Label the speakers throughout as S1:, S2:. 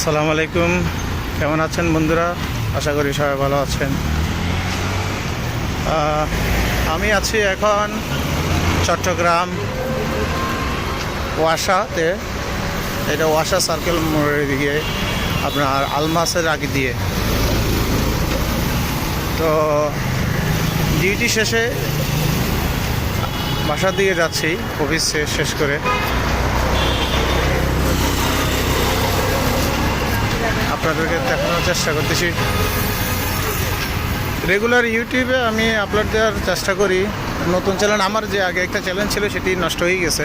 S1: আসসালামু আলাইকুম। কেমন আছেন বন্ধুরা? আশা করি সবাই ভালো আছেন। আমি আছি এখন চট্টগ্রাম ওয়াসাতে। এটা ওয়াসা সার্কেল মোড়ের দিকে আপনার আলমাসের আগে দিয়ে। তো ডিউটি শেষে বাসার দিকে যাচ্ছি, অফিস শেষ করে। আপনাদেরকে দেখানোর চেষ্টা করতেছি। রেগুলার ইউটিউবে আমি আপলোড দেওয়ার চেষ্টা করি। নতুন চ্যানেল আমার যে আগে একটা চ্যানেল ছিল, সেটি নষ্ট হয়ে গেছে,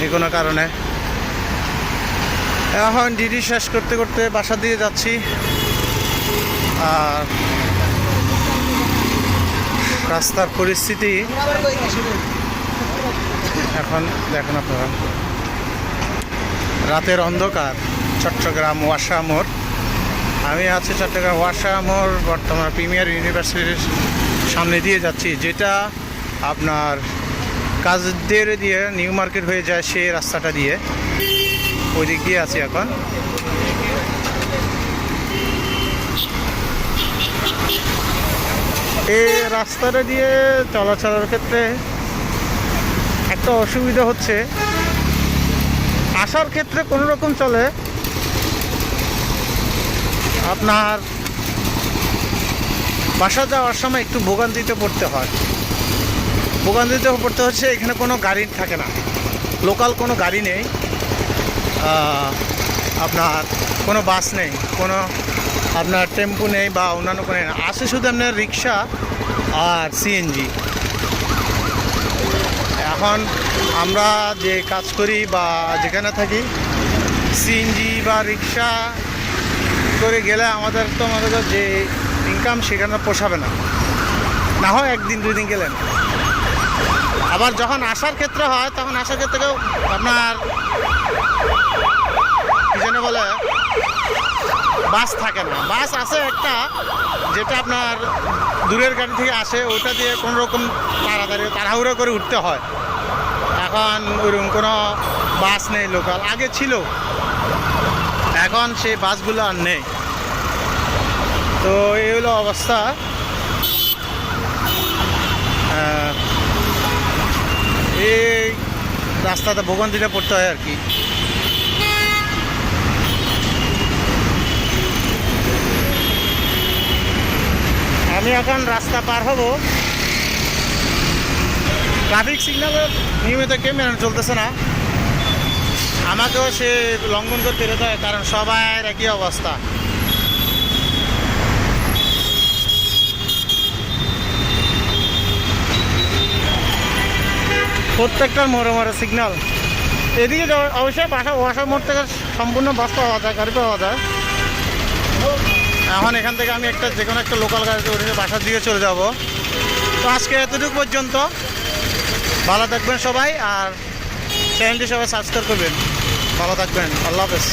S1: যে কোনো কারণে। এখন ডিডি শেষ করতে করতে বাসা দিয়ে যাচ্ছি। আর রাস্তার পরিস্থিতি এখন দেখেন আপনারা। রাতের অন্ধকার। চট্টগ্রাম ওয়াসা মোড়। আমি আছি চট্টগ্রাম ওয়াসা মোড়, বর্তমান প্রিমিয়ার ইউনিভার্সিটির সামনে দিয়ে যাচ্ছি, যেটা আপনার কাজদের দিয়ে নিউ মার্কেট হয়ে যায় সেই রাস্তাটা দিয়ে। ওই দিক দিয়ে আছি এখন। এই রাস্তাটা দিয়ে চলাচলের ক্ষেত্রে একটা অসুবিধা হচ্ছে। আসার ক্ষেত্রে কোনো রকম চলে আপনার বাসা যাওয়ার সময় একটু ভোগান্তিতে পড়তে হয়। ভোগান্তিতে পড়তে হচ্ছে এখানে কোনো গাড়ি থাকে না। লোকাল কোনো গাড়ি নেই। আপনার কোনো বাস নেই, কোনো আপনার টেম্পু নেই বা অন্যান্য কোনো আসে শুধু আপনার রিক্সা আর সিএনজি এখন আমরা যে কাজ করি বা যেখানে থাকি সিএনজি বা রিক্সা করে গেলে আমাদের তো আমাদের যে ইনকাম সেখানে পোষাবে না। না হয় একদিন, দুই দিন গেলেন। আবার যখন আসার ক্ষেত্রে হয়, তখন আসার ক্ষেত্রেও আপনার কি যেন বলে, বাস থাকে না। বাস আছে একটা, যেটা আপনার দূরের গাড়ি থেকে আসে ওটা দিয়ে কোনো রকম তাড়াতাড়ি, তাড়াহুড়ো করে উঠতে হয়। এখন ওইরকম কোনো বাস নেই লোকাল আগে ছিল। এখন সেই বাসগুলো আর নেই। তো এই হলো অবস্থা। এই রাস্তাতে ভোগান্তিটা পড়তে হয় আর কি। আমি এখন রাস্তা পার হব। ট্রাফিক সিগন্যালের নিয়মিত কেউ মেনে চলতেছে না। আমাকেও সে লঙ্ঘন করে পেরোতে হয় কারণ সবার একই অবস্থা। প্রত্যেকটার মোড়ে মোড়ে সিগন্যাল এদিকে অবশ্যই বাসা ওয়াসা মোড় থেকে সম্পূর্ণ বাস পাওয়া যায়, গাড়ি পাওয়া যায়। এখন এখান থেকে আমি একটা যে কোনো একটা লোকাল গাড়িতে উঠে বাসার দিকে চলে যাব। তো আজকে এতটুকু পর্যন্ত। ভালো থাকবেন সবাই, আর চ্যানেলটি সবাই সাবস্ক্রাইব করবেন। ভালো থাকবেন। আল্লাহ হাফেজ।